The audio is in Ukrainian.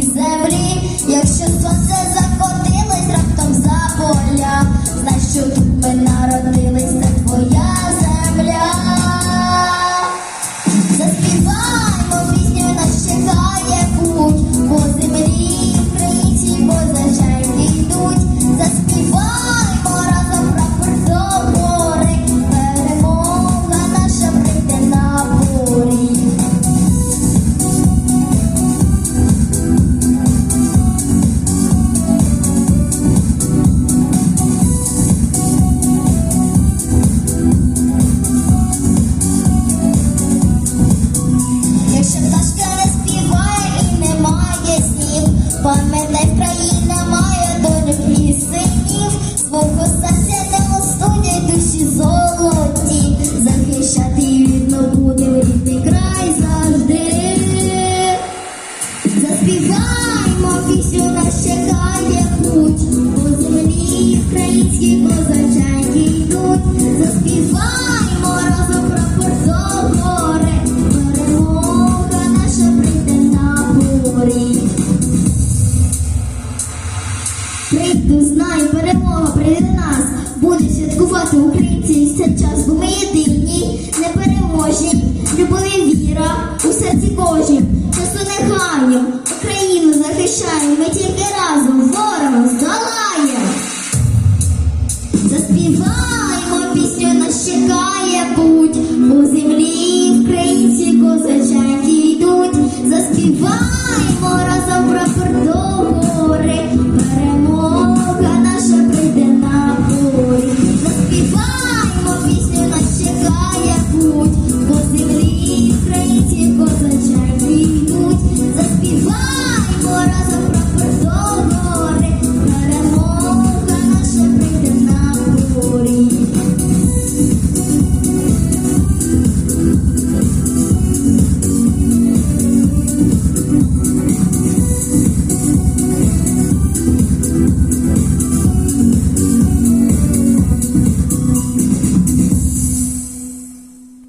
землі, якщо спасе. Пам'ятай про її Христос знай, перемога прийде нас, буде святкувати українці цей час, бо ми єдині, непереможні, любов і віра у серці Божій. Часу не Україну захищаємо, ми тільки разом ворога здолаємо. Заспіваємо, пісню нас чекає будь у землі. what you.